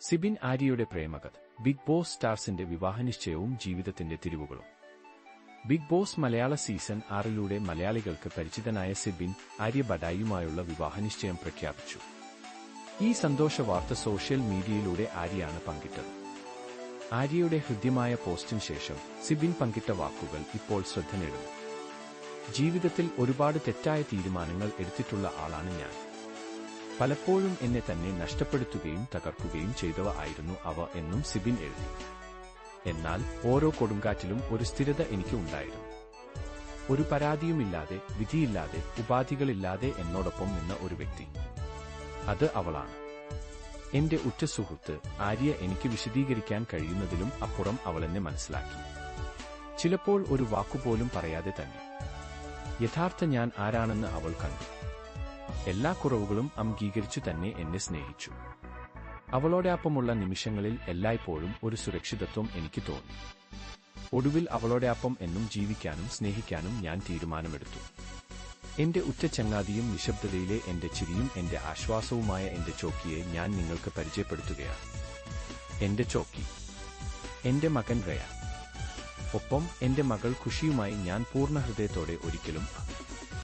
സിബിൻ ആര്യയുടെ പ്രേമകഥ big boss സ്റ്റാർസിന്റെ വിവാഹനിശ്ചയവും ജീവിതത്തിന്റെ തിരിവുകളും. ബിഗ് ബോസ് മലയാള സീസൺ ആറിലൂടെ മലയാളികൾക്ക് പരിചിതനായ സിബിൻ ആര്യ ബഡായിയുമായുള്ള വിവാഹനിശ്ചയം പ്രഖ്യാപിച്ചു. ഈ സന്തോഷ വാർത്ത സോഷ്യൽ മീഡിയയിലൂടെ ആര്യയാണ് പങ്കിട്ടത്. ആര്യയുടെ ഹൃദ്യമായ പോസ്റ്റിന് ശേഷം സിബിൻ പങ്കിട്ട വാക്കുകൾ ഇപ്പോൾ ശ്രദ്ധ നേടുന്നു. ജീവിതത്തിൽ ഒരുപാട് തെറ്റായ തീരുമാനങ്ങൾ എടുത്തിട്ടുള്ള ആളാണ് ഞാൻ. പലപ്പോഴും എന്നെ തന്നെ നഷ്ടപ്പെടുത്തുകയും തകർക്കുകയും ചെയ്തവ ആയിരുന്നു അവ എന്നും സിബിൻ എഴുതി. എന്നാൽ ഓരോ കൊടുങ്കാറ്റിലും ഒരു സ്ഥിരത എനിക്ക് ഉണ്ടായിരുന്നു. ഒരു പരാതിയുമില്ലാതെ വിധിയില്ലാതെ ഉപാധികളില്ലാതെ എന്നോടൊപ്പം നിന്ന ഒരു വ്യക്തി. അത് അവളാണ്. എന്റെ ഉറ്റ സുഹൃത്ത് ആര്യ എനിക്ക് വിശദീകരിക്കാൻ കഴിയുന്നതിലും അപ്പുറം അവളെന്നെ മനസ്സിലാക്കി. ചിലപ്പോൾ ഒരു വാക്കുപോലും പറയാതെ തന്നെ. യഥാർത്ഥ ഞാൻ ആരാണെന്ന് അവൾ കണ്ടു. എല്ലാ കുറവുകളും അംഗീകരിച്ചു തന്നെ എന്നെ സ്നേഹിച്ചു. അവളോടൊപ്പമുള്ള നിമിഷങ്ങളിൽ എല്ലായ്പ്പോഴും ഒരു സുരക്ഷിതത്വം എനിക്ക് തോന്നി. ഒടുവിൽ അവളോടൊപ്പം എന്നും ജീവിക്കാനും സ്നേഹിക്കാനും ഞാൻ തീരുമാനമെടുത്തു. എന്റെ ഉറ്റ ചങ്ങാതിയും നിശബ്ദതയിലെ എന്റെ ചിരിയും എന്റെ ആശ്വാസവുമായ എന്റെ ചോക്കിയെ ഞാൻ നിങ്ങൾക്ക് പരിചയപ്പെടുത്തുകയാണ്. എന്റെ ചോക്കി. എന്റെ മകൻ റയ. ഒപ്പം എന്റെ മകൾ ഖുഷിയുമായി ഞാൻ പൂർണ ഹൃദയത്തോടെ ഒരിക്കലും